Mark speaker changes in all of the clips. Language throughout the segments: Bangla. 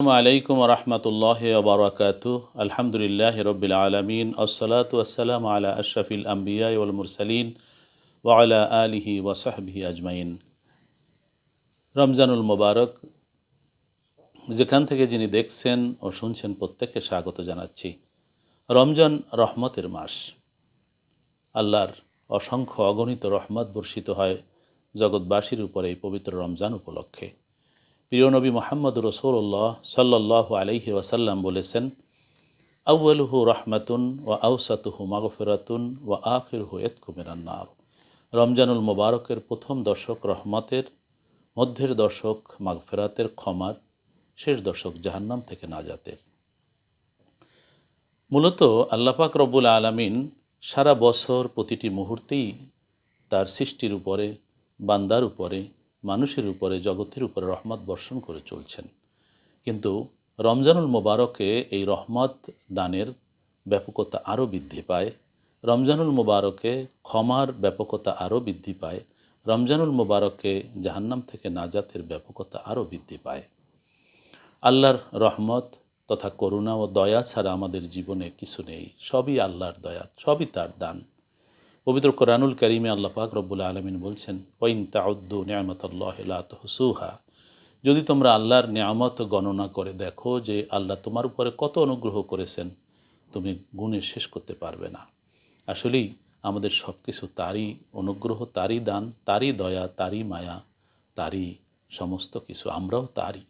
Speaker 1: আলাইকুম রহমতুল্লাহ ওবরাকাত আলহামদুলিল্লাহ রবিল আলমিন। আসসালাতু আসসালাম আলা আশরাফিল আম্বিয়া ওয়াল মুরসালিন ওয়ালা আলিহি ওয়াসাহবিহি আজমাইন। রমজানুল মোবারক, যেখান থেকে যিনি দেখছেন ও শুনছেন প্রত্যেককে স্বাগত জানাচ্ছি। রমজান রহমতের মাস। আল্লাহর অসংখ্য অগণিত রহমত বর্ষিত হয় জগৎবাসীর উপরে এই পবিত্র রমজান উপলক্ষে। প্রিয় নবী মোহাম্মদ রসৌল্লাহ সাল্লাহ আলহি ওয়াসাল্লাম বলেছেন আউ্বালুহু রহমাতুন ও আউসাতুহু মাগফেরাতুন ও আখিরহু এতকুমেরান্নার রমজানুল মোবারকের প্রথম দশক রহমতের, মধ্যের দশক মাগফেরাতের ক্ষমার, শেষ দশক জাহান্নাম থেকে নাজাতের। মূলত আল্লাপাক রব্বুল আলমিন সারা বছর প্রতিটি মুহূর্তেই তার সৃষ্টির উপরে, বান্দার উপরে মানুষের উপরে, জগতের উপরে রহমত বর্ষণ করে চলছেন। কিন্তু রমজানুল মোবারকে এই রহমত দানের ব্যাপকতা আরও বৃদ্ধি পায়। রমজানুল মোবারকে ক্ষমার ব্যাপকতা আরও বৃদ্ধি পায়। রমজানুল মোবারকে জাহান্নাম থেকে নাজাতের ব্যাপকতা আরও বৃদ্ধি পায়। আল্লাহর রহমত তথা করুণা ও দয়া ছাড়া আমাদের জীবনে কিছু নেই। সবই আল্লাহর দয়া, সবই তার দান। পবিত্র কোরআনুল করিমে আল্লাহ পাক রব্বুল আলমিন বলছেন ওইন তাউদ্দু নিয়ামতাল্লাহ হুসুহা যদি তোমরা আল্লাহর নিয়ামত গণনা করে দেখো যে আল্লাহ তোমার উপরে কত অনুগ্রহ করেছেন, তুমি গুণে শেষ করতে পারবে না। আসলেই আমাদের সব কিছু তারই অনুগ্রহ, তারই দান, তারই দয়া, তারই মায়া, তারই সমস্ত কিছু, আমরাও তারই।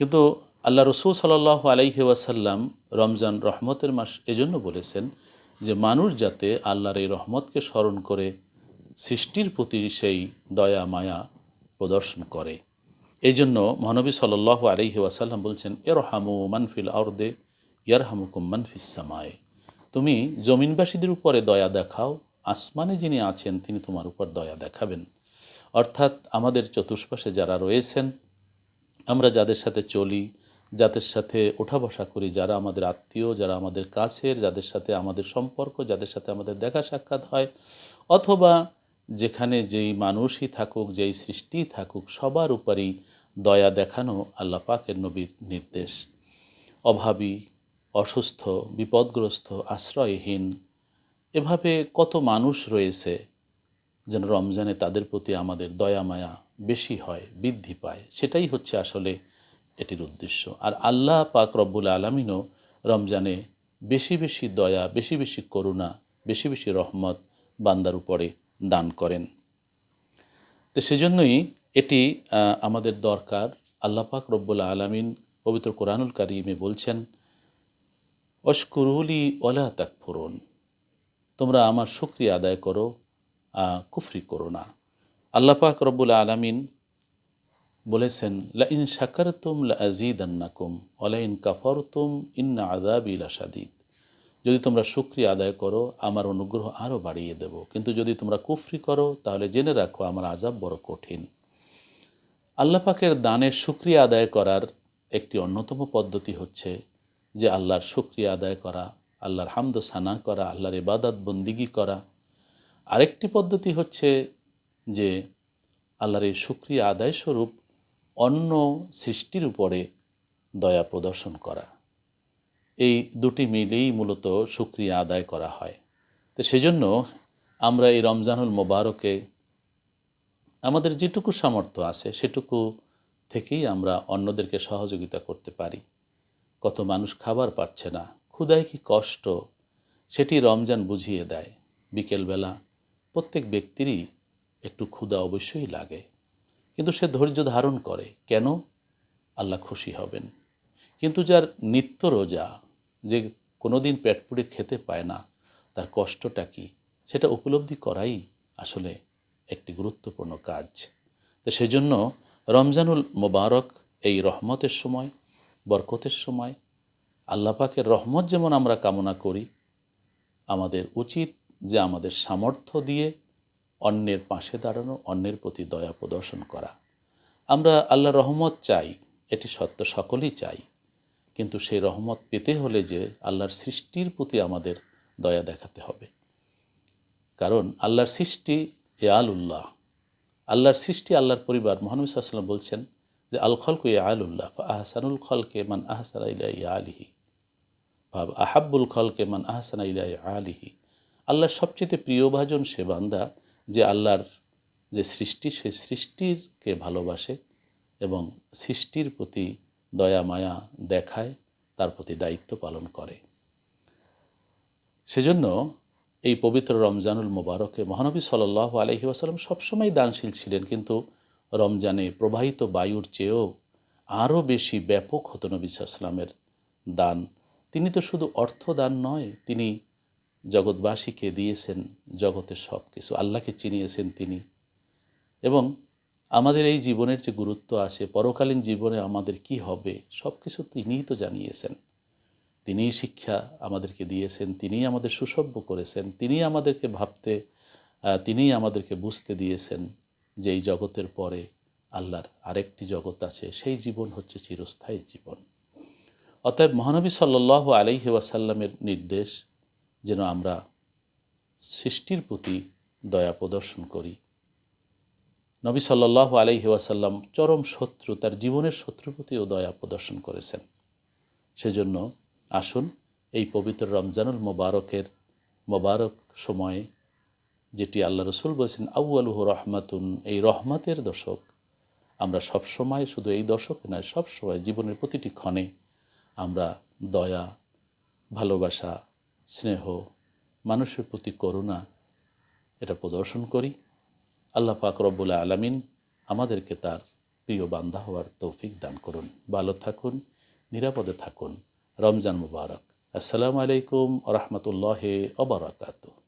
Speaker 1: কিন্তু আল্লাহ রসুল সাল্লাহ আলাইহি ওয়াসাল্লাম রমজান রহমতের মাস এজন্য বলেছেন যে মানুষ যাতে আল্লাহর এই রহমতকে স্মরণ করে, সৃষ্টির প্রতি সেই দয়া, মায়া প্রদর্শন করে। এই জন্য মহানবী সাল্লাহ আলহি ওয়াসাল্লাম বলছেন এর হামু মানফিল আর্দে ইয়ার হামুকুম মানফিস সামায়। তুমি জমিনবাসীদের উপরে দয়া দেখাও, আসমানে যিনি আছেন তিনি তোমার উপর দয়া দেখাবেন। অর্থাৎ আমাদের চতুষ্পাশে যারা রয়েছেন, আমরা যাদের সাথে চলি যাদের সাথে ওঠা বসা করি, যারা আমাদের আত্মীয়, যারা আমাদের কাছের, যাদের সাথে আমাদের সম্পর্ক, যাদের সাথে আমাদের দেখা সাক্ষাৎ হয়, অথবা যেখানে যেই মানুষই থাকুক, যেই সৃষ্টিই থাকুক, সবার উপরই দয়া দেখানো আল্লাহ পাকের নবীর নির্দেশ। অভাবী, অসুস্থ, বিপদগ্রস্ত, আশ্রয়হীন, এভাবে কত মানুষ রয়েছে যেন রমজানে তাদের প্রতি আমাদের দয়া মায়া বেশি হয়, বৃদ্ধি পায়। সেটাই হচ্ছে আসলে এটির উদ্দেশ্য। আর আল্লাহ পাক রব্বুল আলমিনও রমজানে বেশি বেশি দয়া, বেশি বেশি করুণা, বেশি বেশি রহমত বান্দার উপরে দান করেন। তো সেজন্যই এটি আমাদের দরকার। আল্লাহ পাক রব্বুল আলমিন পবিত্র কোরআনুল কারিমে বলছেন অস্কুরুলি ওলা তাক ফুরন তোমরা আমার শুক্রিয়া আদায় করো কুফরি করো না। আল্লাহ পাক রব্বুল আলমিন বলেছেন লা ইন শাকারতুম লা আজিদান্নাকুম ওলা ইন কাফরতুম ইন্না আদাবি লাসাদিদ যদি তোমরা সুক্রিয়া আদায় করো, আমার অনুগ্রহ আরও বাড়িয়ে দেব। কিন্তু যদি তোমরা কুফরি করো, তাহলে জেনে রাখো আমার আজাব বড় কঠিন। আল্লাহ পাকের দানের সুক্রিয়া আদায় করার একটি অন্যতম পদ্ধতি হচ্ছে যে আল্লাহর সুক্রিয়া আদায় করা, আল্লাহর হামদ সানা করা, আল্লাহর ইবাদত বন্দিগি করা। আরেকটি পদ্ধতি হচ্ছে যে আল্লাহর এই সুক্রিয়া আদায় স্বরূপ অন্য সৃষ্টির উপরে দয়া প্রদর্শন করা। এই দুটি মিলেই মূলত সুক্রিয়া আদায় করা হয়। তো সেজন্য আমরা এই রমজানুল মোবারকে, আমাদের যেটুকু সামর্থ্য আছে সেটুকু থেকেই আমরা অন্যদেরকে সহযোগিতা করতে পারি। কত মানুষ খাবার পাচ্ছে না ক্ষুদায় কি কষ্ট, সেটি রমজান বুঝিয়ে দেয়। বিকেলবেলা প্রত্যেক ব্যক্তিরই একটু ক্ষুধা অবশ্যই লাগে। কিন্তু সে ধৈর্য ধারণ করে। কেন? আল্লাহ খুশি হবেন। কিন্তু যার নিত্য রোজা যে কোনো দিন পেট পুড়ে খেতে পায় না, তার কষ্টটা কি? সেটা উপলব্ধি করাই আসলে একটি গুরুত্বপূর্ণ কাজ। তো সেজন্য রমজানুল মোবারক এই রহমতের সময়, বরকতের সময়, আল্লাহ পাকের রহমত যেমন আমরা কামনা করি, আমাদের উচিত যে আমাদের সামর্থ্য দিয়ে অন্যের পাশে দাঁড়ানো, অন্যের প্রতি দয়া প্রদর্শন করা। আমরা আল্লাহ রহমত চাই, এটি সত্য সকলেই চাই। কিন্তু সেই রহমত পেতে হলে যে আল্লাহর সৃষ্টির প্রতি আমাদের দয়া দেখাতে হবে। কারণ আল্লাহর সৃষ্টি এ আল উল্লাহ আল্লাহর সৃষ্টি আল্লাহর পরিবার। মহানবী সাল্লাম বলছেন যে আল খলক ইয়া আলুল্লাহ আহসানুল খলকে মান আহসানা ইয়া আলিহি। ভাব, আহাব্বুল খলকে মান আহসানা ইলা ইয়া আলিহি। আল্লাহর সবচেয়ে প্রিয়ভাজন সে বান্দা যে আল্লাহর যে সৃষ্টি, সেই সৃষ্টিরকে ভালোবাসে এবং সৃষ্টির প্রতি দয়া, মায়া দেখায়, তার প্রতি দায়িত্ব পালন করে। সেজন্য এই পবিত্র রমজানুল মোবারকে মহানবী সাল্লাহ আলহি আসালাম সবসময় দানশীল ছিলেন, কিন্তু রমজানে প্রবাহিত বায়ুর চেয়েও আরও বেশি ব্যাপক হতো নবী সাল্লামের দান। তিনি তো শুধু অর্থ দান নয়, তিনি জগৎবাসীকে দিয়েছেন জগতের সব কিছু আল্লাহকে চিনিয়েছেন তিনি। এবং আমাদের এই জীবনের যে গুরুত্ব আছে, পরকালীন জীবনে আমাদের কি হবে সব কিছু তিনিই তো জানিয়েছেন। তিনিই শিক্ষা আমাদেরকে দিয়েছেন, তিনিই আমাদের সুসভ্য করেছেন, তিনিই আমাদেরকে ভাবতে তিনিই আমাদেরকে বুঝতে দিয়েছেন যে এই জগতের পরে আল্লাহর আরেকটি জগৎ আছে, সেই জীবন হচ্ছে চিরস্থায়ী জীবন। অতএব মহানবী সাল্লাহ আলাইহি ওয়াসাল্লামের নির্দেশ যেন আমরা সৃষ্টির প্রতি দয়া প্রদর্শন করি। নবী সাল্লাহ আলাইহি ওয়াসাল্লাম চরম শত্রু, তার জীবনের শত্রুর প্রতিও দয়া প্রদর্শন করেছেন। সেজন্য আসুন এই পবিত্র রমজানুল মোবারকের মোবারক সময়ে, যেটি আল্লাহ রসুল বলেছেন আউআলুহ রহমাতুন এই রহমতের দশক, আমরা সব সময় শুধু এই দশকে নয়, সব সময় জীবনের প্রতিটি ক্ষণে আমরা দয়া, ভালোবাসা স্নেহ, মানুষের প্রতি করুণা, এটা প্রদর্শন করি। আল্লাহ পাক রব্বুল আলামিন আমাদেরকে তার প্রিয় বান্ধা হওয়ার তৌফিক দান করুন। ভালো থাকুন, নিরাপদে থাকুন। রমজান মুবারক। আসসালামু আলাইকুম রহমতুল্লাহ অবরাকাতু